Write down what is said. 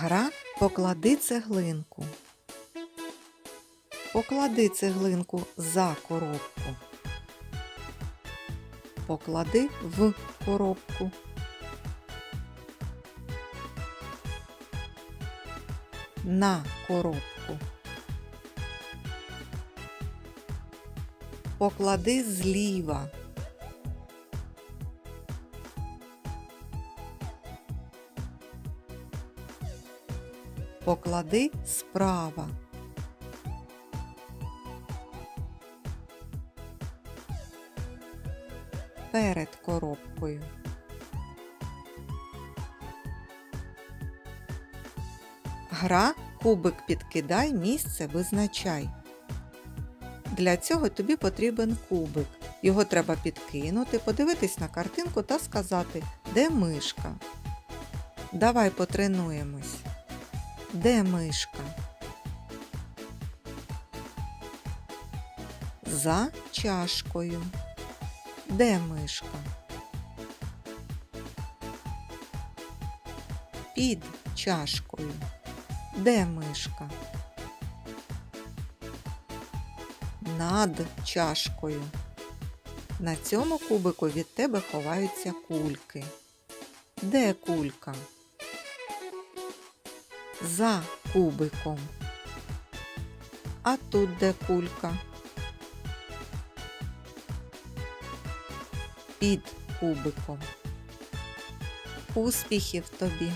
Гра поклади цеглинку. Поклади цеглинку за коробку. Поклади в коробку. На коробку. Поклади зліва. Поклади справа. Перед коробкою. Гра кубик підкидай, місце визначай. Для цього тобі потрібен кубик. Його треба підкинути, подивитись на картинку та сказати, де мишка. Давай потренуємось. Де мишка? За чашкою. Де мишка? Під чашкою. Де мишка? Над чашкою. На цьому кубику від тебе ховаються кульки. Де кулька? За кубиком. А тут де кулька? Під кубиком. Успіхів тобі!